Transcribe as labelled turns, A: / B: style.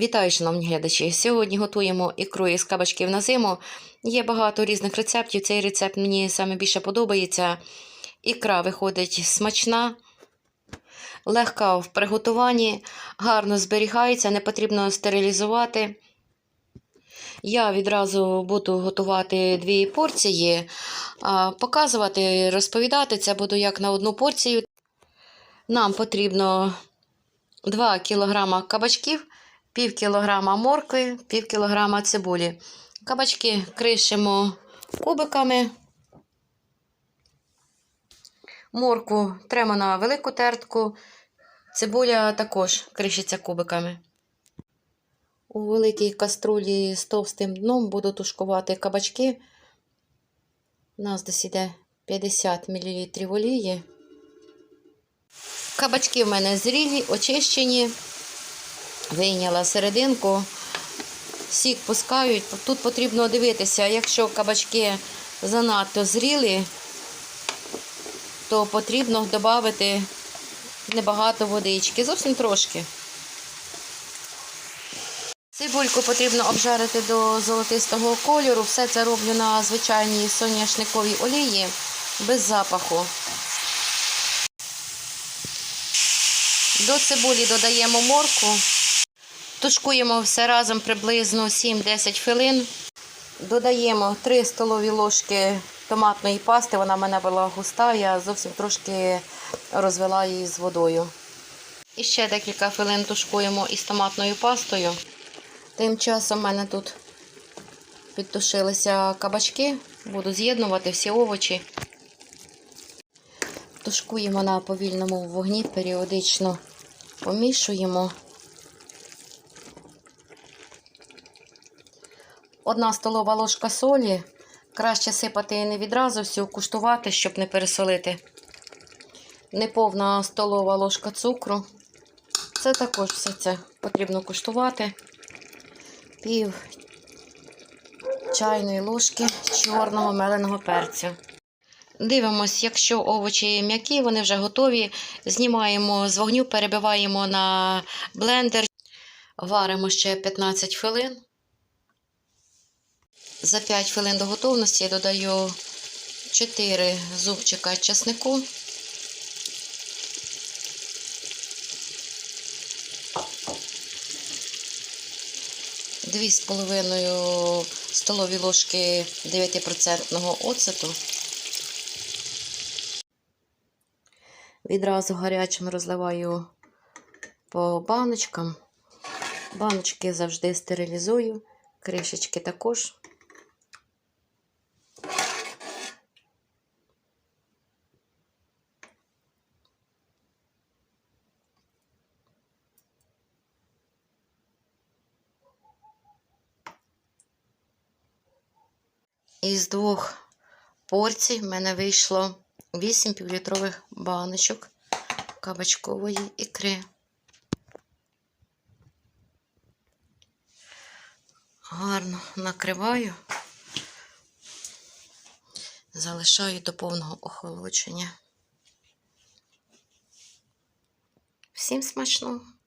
A: Вітаю, шановні глядачі! Сьогодні готуємо ікру із кабачків на зиму. Є багато різних рецептів. Цей рецепт мені саме більше подобається. Ікра виходить смачна, легка в приготуванні, гарно зберігається, не потрібно стерилізувати. Я відразу буду готувати дві порції, показувати, розповідати це буду як на одну порцію. Нам потрібно 2 кг кабачків, пів кілограма моркви, пів кілограма цибулі. Кабачки кришимо кубиками. Морку тремо на велику тертку. Цибуля також кришиться кубиками. У великій каструлі з товстим дном буду тушкувати кабачки. У нас десь іде 50 мл олії. Кабачки в мене зрілі, очищені. Вийняла серединку, сік пускають. Тут потрібно дивитися, якщо кабачки занадто зріли, то потрібно додати небагато водички, зовсім трошки. Цибульку потрібно обжарити до золотистого кольору. Все це роблю на звичайній соняшниковій олії без запаху. До цибулі додаємо морку. Тушкуємо все разом приблизно 7-10 хвилин. Додаємо 3 столові ложки томатної пасти. Вона в мене була густа, я зовсім трошки розвела її з водою. І ще декілька хвилин тушкуємо із томатною пастою. Тим часом в мене тут підтушилися кабачки. Буду з'єднувати всі овочі. Тушкуємо на повільному вогні, періодично помішуємо. Одна столова ложка солі. Краще сипати не відразу всю, куштувати, щоб не пересолити. Неповна столова ложка цукру. Це також все це потрібно куштувати. Пів чайної ложки чорного меленого перцю. Дивимось, якщо овочі м'які, вони вже готові. Знімаємо з вогню, перебиваємо на блендер, варимо ще 15 хвилин. За 5 хвилин до готовності я додаю 4 зубчика чеснику. Дві з половиною столові ложки 9% оцету. Відразу гарячим розливаю по баночкам. Баночки завжди стерилізую, кришечки також. Із двох порцій в мене вийшло 8 півлітрових баночок кабачкової ікри. Гарно накриваю, залишаю до повного охолодження. Всім смачного!